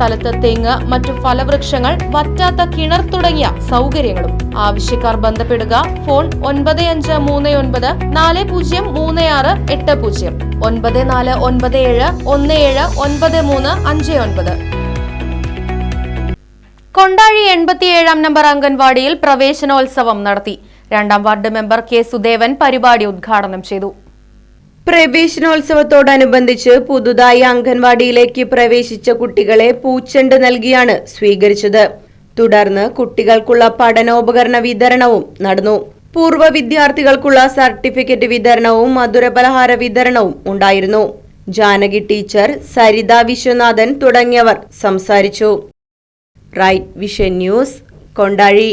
സ്ഥലത്ത് തെങ്ങ് മറ്റു ഫലവൃക്ഷങ്ങൾ വറ്റാത്ത കിണർ തുടങ്ങിയ സൗകര്യങ്ങളും. ആവശ്യക്കാർ ബന്ധപ്പെടുക ഫോൺ ഒൻപത് അഞ്ച് മൂന്ന് ഒൻപത് നാല് പൂജ്യം മൂന്ന് ആറ് എട്ട് പൂജ്യം. ഒൻപത് നാല് ഒൻപത് ഏഴ് ഒന്ന് ഏഴ് ഒൻപത് മൂന്ന് അഞ്ച് ഒൻപത്. കൊണ്ടാഴി എൺപത്തിയേഴാം നമ്പർ അംഗൻവാടിയിൽ പ്രവേശനോത്സവം നടത്തി. രണ്ടാം വാർഡ് മെമ്പർ കെ സുദേവൻ പരിപാടി ഉദ്ഘാടനം ചെയ്തു. പ്രവേശനോത്സവത്തോടനുബന്ധിച്ച് പുതുതായി അംഗൻവാടിയിലേക്ക് പ്രവേശിച്ച കുട്ടികളെ പൂച്ചെണ്ട് നൽകിയാണ് സ്വീകരിച്ചത്. തുടർന്ന് കുട്ടികൾക്കുള്ള പഠനോപകരണ വിതരണവും നടന്നു. പൂർവ വിദ്യാർത്ഥികൾക്കുള്ള സർട്ടിഫിക്കറ്റ് വിതരണവും മധുരപലഹാര വിതരണവും ഉണ്ടായിരുന്നു. ജാനകി ടീച്ചർ സരിത വിശ്വനാഥൻ തുടങ്ങിയവർ സംസാരിച്ചു. Right vision news Kondazhi.